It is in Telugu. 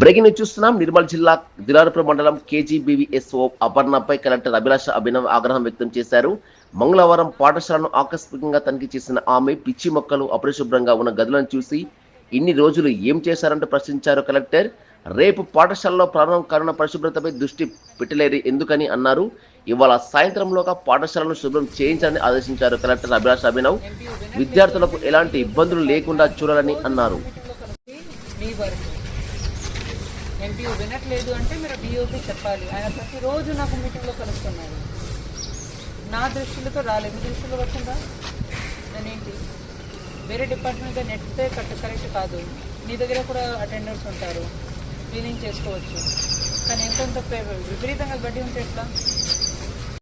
బ్రేకింగ్ న్యూస్ చూస్తున్నాం. నిర్మల్ జిల్లా దిలారపురం మండలం కేజీబీవీఎస్ఓ అపర్ణపై కలెక్టర్ అభిలాష అభినవ్ ఆగ్రహం వ్యక్తం చేశారు. మంగళవారం పాఠశాలను ఆకస్మికంగా తనిఖీ చేసిన ఆమె పిచ్చి మొక్కలు అపరిశుభ్రంగా ఉన్న గదులను చూసి ఇన్ని రోజులు ఏం చేశారంటూ ప్రశ్నించారు కలెక్టర్. రేపు పాఠశాలలో ప్రారంభం కానున్న పరిశుభ్రతపై దృష్టి పెట్టలేరు ఎందుకని అన్నారు. ఇవాళ సాయంత్రంలోగా పాఠశాలను శుభ్రం చేయించాలని ఆదేశించారు కలెక్టర్ అభిలాష అభినవ్. విద్యార్థులకు ఎలాంటి ఇబ్బందులు లేకుండా చూడాలని అన్నారు. ఎంపీఓ వినట్లేదు అంటే మీరు డిఓకి చెప్పాలి. ఆయన ప్రతిరోజు నాకు మీటింగ్లో కలుస్తున్నారు. నా దృష్టిలతో రాలేదు దృష్టిలో వచ్చిందా? నేనేంటి? వేరే డిపార్ట్మెంట్ నెట్తే కరెక్ట్ కరెక్ట్ కాదు. నీ దగ్గర కూడా అటెండర్స్ ఉంటారు. క్లీనింగ్ చేసుకోవచ్చు. కానీ ఎంతెంత విపరీతంగా గడ్డి ఉంటే ఎట్లా?